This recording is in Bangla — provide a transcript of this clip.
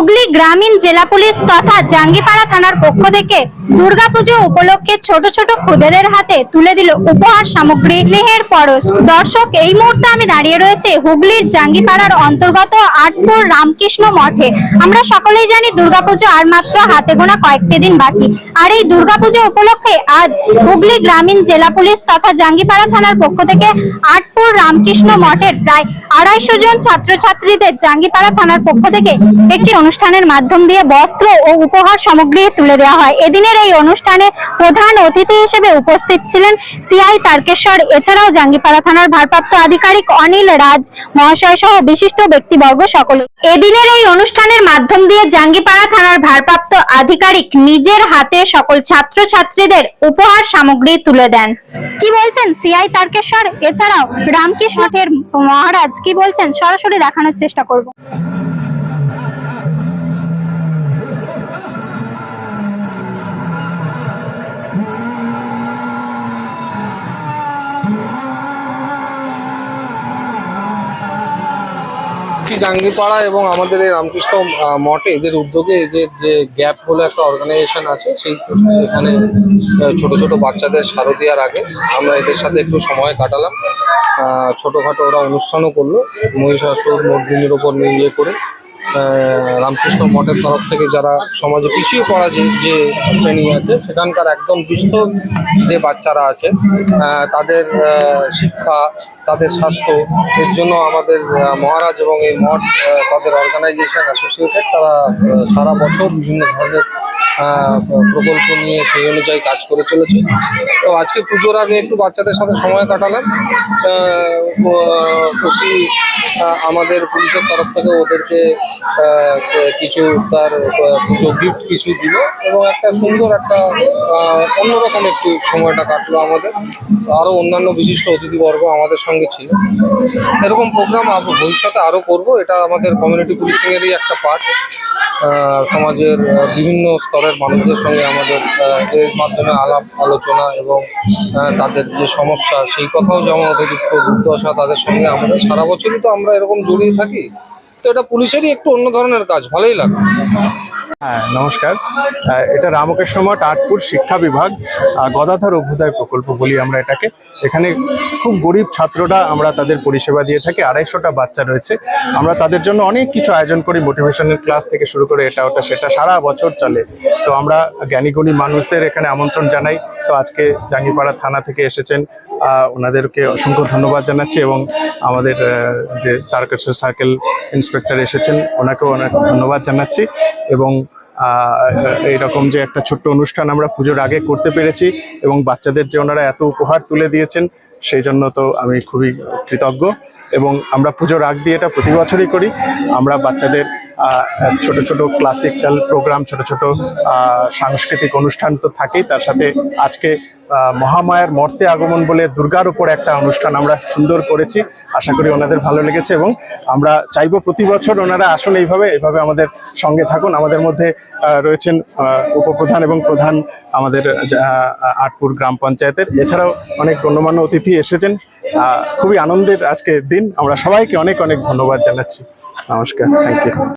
গ্রামীণ জেলা পুলিশ তথা জাঙ্গিপাড়া থানার পক্ষ থেকে দুর্গাপুজো উপলক্ষে ছোট ছোট খুদেদের হাতে তুলে দিল উপহার সামগ্রী। স্নেহের পরশ। দর্শক, এই মুহূর্তে আমি দাঁড়িয়ে রয়েছে হুগলির জাঙ্গিপাড়ার অন্তর্গত আটপুর রামকৃষ্ণ মঠে। আমরা সকলেই জানি দুর্গাপুজো আর মাত্র হাতে গোনা কয়েকটি দিন বাকি। আর এই দুর্গাপুজো উপলক্ষে আজ হুগলি গ্রামীণ জেলা পুলিশ তথা জাঙ্গিপাড়া থানার পক্ষ থেকে আটপুর রামকৃষ্ণ মঠের প্রায় আড়াইশো জন ছাত্রছাত্রীদের জাঙ্গিপাড়া থানার পক্ষ থেকে একটি অনুষ্ঠানের মাধ্যম দিয়ে বস্ত্র ও উপহার সামগ্রী তুলে দেওয়া হয়। এদিনের এই অনুষ্ঠানে প্রধান অতিথি হিসেবে উপস্থিত ছিলেন সিআই তারকেশ্বর। এছাড়াও জাঙ্গিপাড়া থানার ভারপ্রাপ্ত আধিকারিক অনিল রাজ, মহাশয় সহ বিশিষ্ট ব্যক্তিবর্গ সকলে। এদিনের এই অনুষ্ঠানের মাধ্যম দিয়ে জাঙ্গিপাড়া থানার ভারপ্রাপ্ত আধিকারিক নিজের হাতে সকল ছাত্রছাত্রীদের উপহার সামগ্রী তুলে দেন। কি বলছেন সিআই তারকেশ্বর? এছাড়াও রামকৃষ্ণ মহারাজ কি বলছেন? সরাসরি দেখানোর চেষ্টা করব। কি জাঙ্গিপাড়া এবং আমাদের এই রামকৃষ্ণ মঠে, এদের উদ্যোগে এদের যে গ্যাপ বলে একটা অর্গানাইজেশন আছে, সেই এখানে ছোট ছোট বাচ্চাদের শারদীয়ার আগে আমরা এদের সাথে একটু সময় কাটালাম। ছোটোখাটো ওরা অনুষ্ঠানও করল। মহিষাসুর মর্দিনীর ওপর নিয়ে ইয়ে করে রামকৃষ্ণ মঠের তরফ থেকে যারা সমাজে পিছিয়ে পড়া যে যে শ্রেণি আছে, সেখানকার একদম দুস্থ যে বাচ্চারা আছে তাদের শিক্ষা, তাদের স্বাস্থ্য, এর জন্য আমাদের মহারাজ এবং এই মঠ তাদের অর্গানাইজেশন অ্যাসোসিয়েটেড তারা সারা বছর বিভিন্ন ধরনের প্রকল্প নিয়ে সেই অনুযায়ী কাজ করে চলেছে। তো আজকে পুজোর আগে একটু বাচ্চাদের সাথে সময় কাটালাম। খুশি আমাদের পুলিশের তরফ থেকে ওদেরকে কিছু তার পুজো গিফট কিছু দিল এবং একটা সুন্দর একটা অন্যরকম একটু সময়টা কাটলো আমাদের। আরও অন্যান্য বিশিষ্ট অতিথিবর্গ আমাদের সঙ্গে ছিল। এরকম প্রোগ্রাম ভবিষ্যতে আরও করব, এটা আমাদের কমিউনিটি পুলিশিংয়েরই একটা পার্ট সমাজের বিভিন্ন বিভিন্ন স্তরের মানুষদের সঙ্গে আমাদের এর মাধ্যমে আলাপ, আলোচনা এবং তাদের যে সমস্যা, সেই কথাও যেমন অতিরিক্ত দুর্দশা তাদের সঙ্গে আমাদের সারা বছরই তো আমরা এরকম জড়িয়ে থাকি। তো এটা পুলিশেরই একটু অন্য ধরনের কাজ, ভালোই লাগে। হ্যাঁ নমস্কার। এটা রামকৃষ্ণ মঠ, আটপুর শিক্ষা বিভাগ। গদাধর অভ্যুদয় প্রকল্প বলি আমরা এটাকে। এখানে খুব গরিব ছাত্ররা আমরা তাদের পরিষেবা দিয়ে থাকি। আড়াইশোটা বাচ্চা রয়েছে। আমরা তাদের জন্য অনেক কিছু আয়োজন করি। মোটিভেশনাল ক্লাস থেকে শুরু করে এটা ওটা সেটা সারা বছর চলে। তো আমরা জ্ঞানীগুণী মানুষদের এখানে আমন্ত্রণ জানাই। তো আজকে জাঙ্গিপাড়া থানা থেকে এসেছেন ওনাদেরকে অসংখ্য ধন্যবাদ জানাচ্ছি এবং আমাদের যে তারকেশ্বর সার্কেল ইন্সপেক্টর এসেছেন, ওনাকেও অনেক ধন্যবাদ জানাচ্ছি এবং এইরকম যে একটা ছোট্ট অনুষ্ঠান আমরা পুজোর আগে করতে পেরেছি এবং বাচ্চাদের যে ওনারা এত উপহার তুলে দিয়েছেন, সেই জন্য তো আমি খুবই কৃতজ্ঞ এবং আমরা পুজোর আগ দিয়ে এটা প্রতি বছরই করি। আমরা বাচ্চাদের ছোট ছোট ক্লাসিক্যাল প্রোগ্রাম ছোট ছোট সাংস্কৃতিক অনুষ্ঠান তো থাকেই, তার সাথে আজকে মহামায়ার মর্তে আগমন বলে দুর্গার উপর একটা অনুষ্ঠান আমরা সুন্দর করেছি। আশা করি ওনাদের ভালো লেগেছে এবং আমরা চাইব প্রতি বছর ওনারা আসুন এইভাবে এইভাবে আমাদের সঙ্গে থাকুন। আমাদের মধ্যে রয়েছেন উপপ্রধান এবং প্রধান আমাদের আটপুর গ্রাম পঞ্চায়েতের। এছাড়াও অনেক গণ্যমান্য অতিথি এসেছেন। খুবই আনন্দের আজকে দিন। আমরা সবাইকে অনেক অনেক ধন্যবাদ জানাচ্ছি। নমস্কার। Thank you